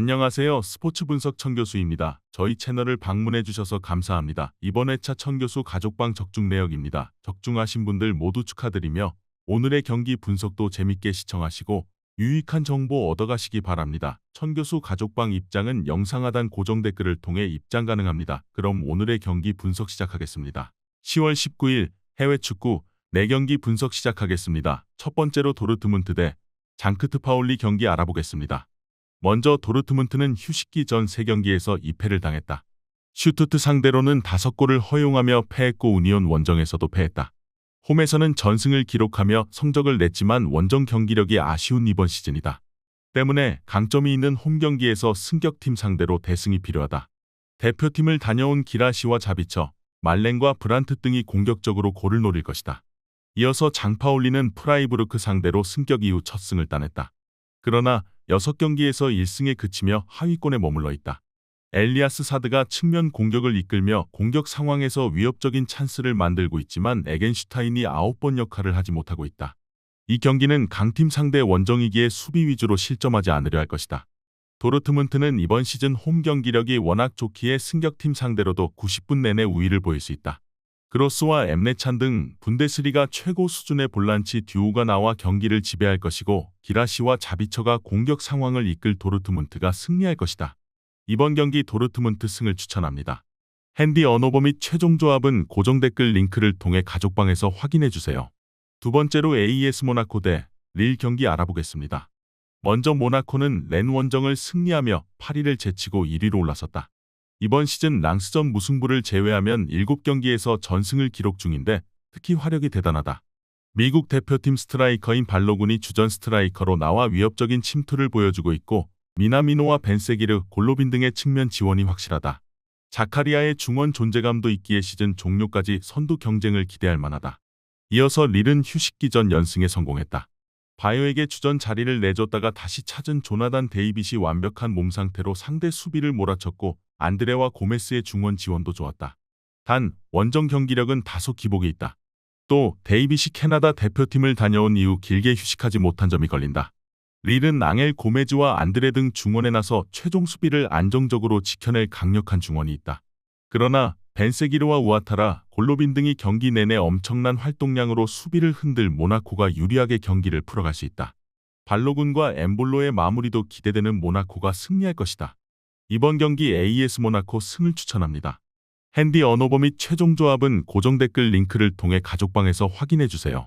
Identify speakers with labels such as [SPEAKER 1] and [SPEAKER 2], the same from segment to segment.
[SPEAKER 1] 안녕하세요. 스포츠 분석 청 교수입니다. 저희 채널을 방문해 주셔서 감사합니다. 이번 회차 청 교수 가족방 적중 내역입니다. 적중하신 분들 모두 축하드리며 오늘의 경기 분석도 재밌게 시청하시고 유익한 정보 얻어가시기 바랍니다. 천 교수 가족방 입장은 영상 하단 고정 댓글을 통해 입장 가능합니다. 그럼 오늘의 경기 분석 시작하겠습니다. 10월 19일 해외 축구 4경기 분석 시작하겠습니다. 첫 번째로 도르트문트 대 장크트 파울리 경기 알아보겠습니다. 먼저 도르트문트는 휴식기 전 3경기에서 2패를 당했다. 슈투트 상대로는 5골을 허용하며 패했고 우니온 원정에서도 패했다. 홈에서는 전승을 기록하며 성적을 냈지만 원정 경기력이 아쉬운 이번 시즌이다. 때문에 강점이 있는 홈 경기에서 승격팀 상대로 대승이 필요하다. 대표팀을 다녀온 기라시와 자비처, 말렌과 브란트 등이 공격적으로 골을 노릴 것이다. 이어서 장파올리는 프라이부르크 상대로 승격 이후 첫 승을 따냈다. 그러나 6경기에서 1승에 그치며 하위권에 머물러 있다. 엘리아스 사드가 측면 공격을 이끌며 공격 상황에서 위협적인 찬스를 만들고 있지만 에겐슈타인이 9번 역할을 하지 못하고 있다. 이 경기는 강팀 상대 원정이기에 수비 위주로 실점하지 않으려 할 것이다. 도르트문트는 이번 시즌 홈 경기력이 워낙 좋기에 승격팀 상대로도 90분 내내 우위를 보일 수 있다. 그로스와 엠네찬 등 분데스리가 최고 수준의 볼란치 듀오가 나와 경기를 지배할 것이고 기라시와 자비처가 공격 상황을 이끌 도르트문트가 승리할 것이다. 이번 경기 도르트문트 승을 추천합니다. 핸디 언어버 및 최종 조합은 고정 댓글 링크를 통해 가족방에서 확인해 주세요. 두 번째로 AES 모나코 대 릴 경기 알아보겠습니다. 먼저 모나코는 렌 원정을 승리하며 8위를 제치고 1위로 올라섰다. 이번 시즌 랑스전 무승부를 제외하면 7경기에서 전승을 기록 중인데 특히 화력이 대단하다. 미국 대표팀 스트라이커인 발로군이 주전 스트라이커로 나와 위협적인 침투를 보여주고 있고 미나미노와 벤세기르, 골로빈 등의 측면 지원이 확실하다. 자카리아의 중원 존재감도 있기에 시즌 종료까지 선두 경쟁을 기대할 만하다. 이어서 릴은 휴식기 전 연승에 성공했다. 바이오에게 주전 자리를 내줬다가 다시 찾은 조나단 데이빗이 완벽한 몸 상태로 상대 수비를 몰아쳤고 안드레와 고메스의 중원 지원도 좋았다. 단 원정 경기력은 다소 기복이 있다. 또 데이빗이 캐나다 대표팀을 다녀온 이후 길게 휴식하지 못한 점이 걸린다. 릴은 앙엘 고메즈와 안드레 등 중원에 나서 최종 수비를 안정적으로 지켜낼 강력한 중원이 있다. 그러나 벤세기르와 우아타라, 골로빈 등이 경기 내내 엄청난 활동량으로 수비를 흔들 모나코가 유리하게 경기를 풀어갈 수 있다. 발로군과 엠볼로의 마무리도 기대되는 모나코가 승리할 것이다. 이번 경기 AES 모나코 승을 추천합니다. 핸디 언어버 및 최종 조합은 고정 댓글 링크를 통해 가족방에서 확인해 주세요.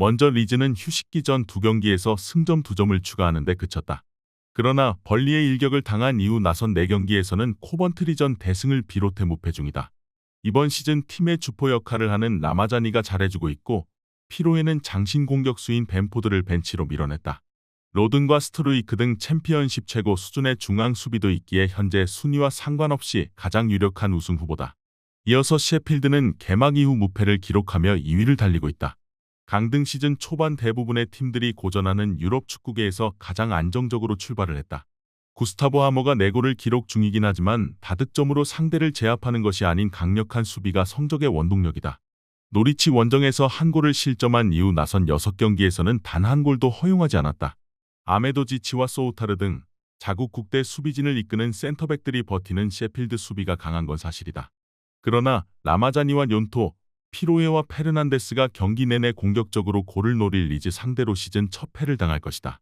[SPEAKER 1] 먼저 리즈는 휴식기 전 두 경기에서 승점 두 점을 추가하는데 그쳤다. 그러나 벌리의 일격을 당한 이후 나선 4경기에서는 코번트리전 대승을 비롯해 무패 중이다. 이번 시즌 팀의 주포 역할을 하는 라마자니가 잘해주고 있고 피로에는 장신 공격수인 벤포드를 벤치로 밀어냈다. 로든과 스트루이크 등 챔피언십 최고 수준의 중앙 수비도 있기에 현재 순위와 상관없이 가장 유력한 우승 후보다. 이어서 셰필드는 개막 이후 무패를 기록하며 2위를 달리고 있다. 강등 시즌 초반 대부분의 팀들이 고전하는 유럽 축구계에서 가장 안정적으로 출발을 했다. 구스타보 하머가 4골을 기록 중이긴 하지만 다득점으로 상대를 제압하는 것이 아닌 강력한 수비가 성적의 원동력이다. 노리치 원정에서 한 골을 실점한 이후 나선 6경기에서는 단 한 골도 허용하지 않았다. 아메도지치와 소우타르 등 자국 국대 수비진을 이끄는 센터백들이 버티는 셰필드 수비가 강한 건 사실이다. 그러나 라마자니와 욘토, 피로에와 페르난데스가 경기 내내 공격적으로 골을 노릴 리즈 상대로 시즌 첫 패를 당할 것이다.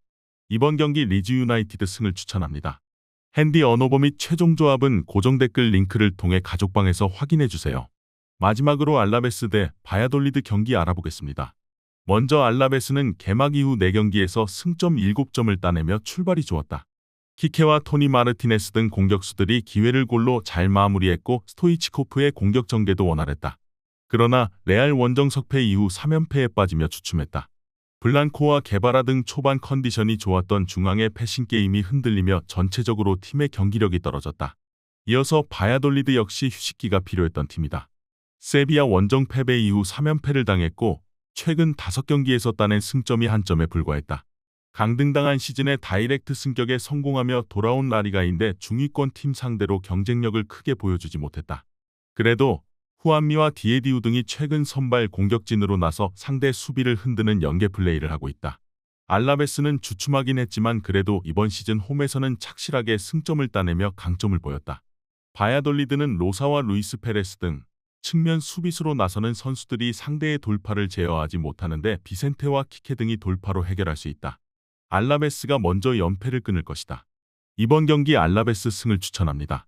[SPEAKER 1] 이번 경기 리즈 유나이티드 승을 추천합니다. 핸디 언어버 및 최종 조합은 고정 댓글 링크를 통해 가족방에서 확인해 주세요. 마지막으로 알라베스 대 바야돌리드 경기 알아보겠습니다. 먼저 알라베스는 개막 이후 4경기에서 승점 7점을 따내며 출발이 좋았다. 키케와 토니 마르티네스 등 공격수들이 기회를 골로 잘 마무리했고 스토이치코프의 공격 전개도 원활했다. 그러나 레알 원정 석패 이후 3연패에 빠지며 주춤했다. 블란코와 게바라 등 초반 컨디션이 좋았던 중앙의 패싱 게임이 흔들리며 전체적으로 팀의 경기력이 떨어졌다. 이어서 바야돌리드 역시 휴식기가 필요했던 팀이다. 세비야 원정 패배 이후 3연패를 당했고 최근 5경기에서 따낸 승점이 한 점에 불과했다. 강등당한 시즌에 다이렉트 승격에 성공하며 돌아온 라리가인데 중위권 팀 상대로 경쟁력을 크게 보여주지 못했다. 그래도 후안미와 디에디우 등이 최근 선발 공격진으로 나서 상대 수비를 흔드는 연계 플레이를 하고 있다. 알라베스는 주춤하긴 했지만 그래도 이번 시즌 홈에서는 착실하게 승점을 따내며 강점을 보였다. 바야돌리드는 로사와 루이스 페레스 등 측면 수비수로 나서는 선수들이 상대의 돌파를 제어하지 못하는데 비센테와 키케 등이 돌파로 해결할 수 있다. 알라베스가 먼저 연패를 끊을 것이다. 이번 경기 알라베스 승을 추천합니다.